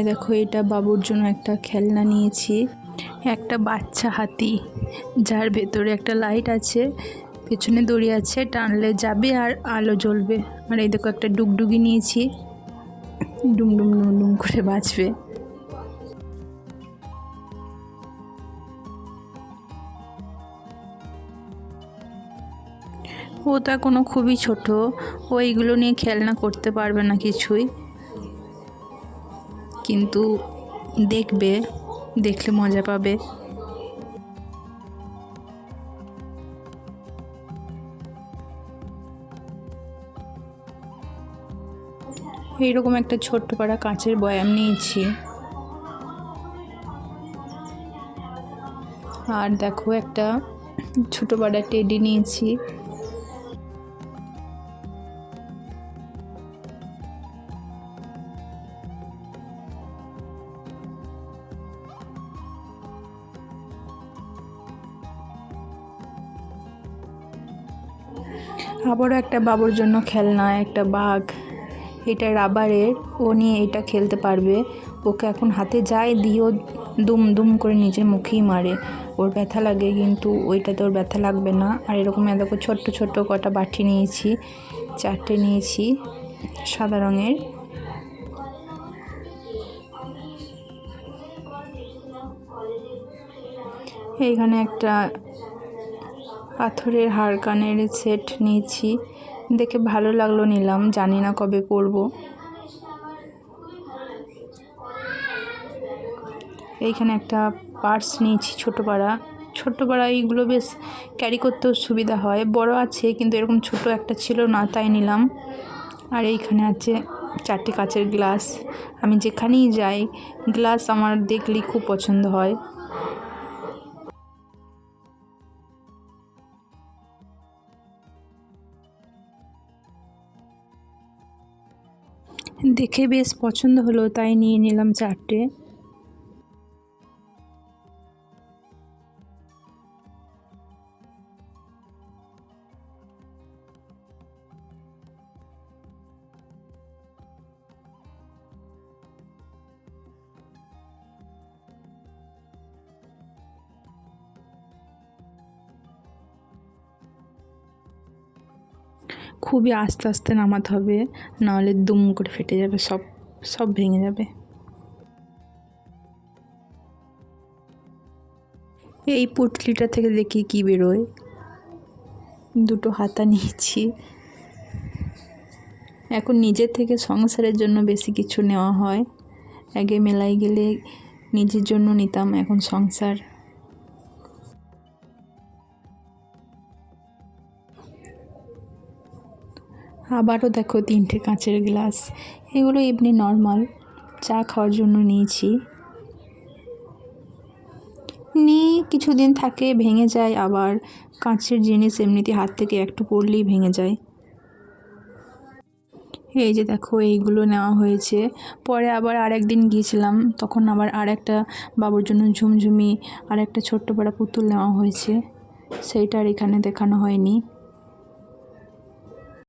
এই দেখো, এটা বাবুর জন্য একটা খেলনা নিয়েছি। একটা বাচ্চা হাতি, যার ভেতরে একটা লাইট আছে, পেছনে দড়ি আছে, টানলে যাবে আর আলো জ্বলবে। আর এই দেখো, একটা ডুগডুগি নিয়েছি। ডুম ডুম ডুম ডুম করে বাঁচবে। ও তা কোনো খুবই ছোট, ও এইগুলো নিয়ে খেলনা করতে পারবে না কিছুই। কিন্তু দেখবে, দেখলে মজা পাবে। এইরকম একটা ছোট্ট পাড়া কাঁচের বয়াম নিয়েছি। আর দেখো একটা ছোটো পাড়া টেডি নিয়েছি। আবারও একটা বাবুর জন্য খেলনা, একটা বাঘ। এটা রাবারের, ও নিয়ে এটা খেলতে পারবে। ওকে এখন হাতে যায়, দিয়েও দুম দুম করে নিজের মুখেই মারে। ওর ব্যথা লাগে কিন্তু ওইটাতে ওর ব্যথা লাগবে না। আর এরকম দেখো ছোট্ট ছোট্ট কটা বাটি নিয়েছি, চারটে নিয়েছি, সাদা রঙের। এইখানে একটা পাথরের হাড় কানের সেট নিয়েছি। দেখে ভালো লাগল নিলাম, জানি না কবে পরবো। এইখানে একটা পার্স নিয়েছি ছোটো পাড়া পাড়া এইগুলো বেশ ক্যারি করতেও সুবিধা হয়। বড় আছে, কিন্তু এরকম ছোট একটা ছিল না, তাই নিলাম। আর এইখানে আছে চারটে কাচের গ্লাস। আমি যেখানেই যাই, গ্লাস আমার দেখলেই খুব পছন্দ হয়। দেখে বেশ পছন্দ হলো তাই নিয়ে নিলাম চারটে। খুবই আস্তে আস্তে নামাতে হবে, নাহলে দুম করে ফেটে যাবে, সব সব ভেঙে যাবে। এই পুটলিটা থেকে দেখি কি বেরোয়। দুটো হাতা নিয়েছি। এখন নিজের থেকে সংসারের জন্য বেশি কিছু নেওয়া হয়। আগে মেলায় গেলে নিজের জন্য নিতাম, এখন সংসার আবারও দেখো তিনটে কাঁচের গ্লাস। এগুলো এমনি নর্মাল। চা খাওয়ার জন্য নিয়েছি। নিয়ে কিছুদিন থাকে, ভেঙে যায়। আবার কাঁচের জিনিস এমনিতে হাত থেকে একটু পড়লেই ভেঙে যায়। এই যে দেখো, এইগুলো নেওয়া হয়েছে। পরে আবার আর একদিন গিয়েছিলাম। তখন আবার আর একটা বাবুর জন্য ঝুমঝুমি আর একটা ছোট্ট পাড়া পুতুল নেওয়া হয়েছে। সেইটার এখানে দেখানো হয়নি।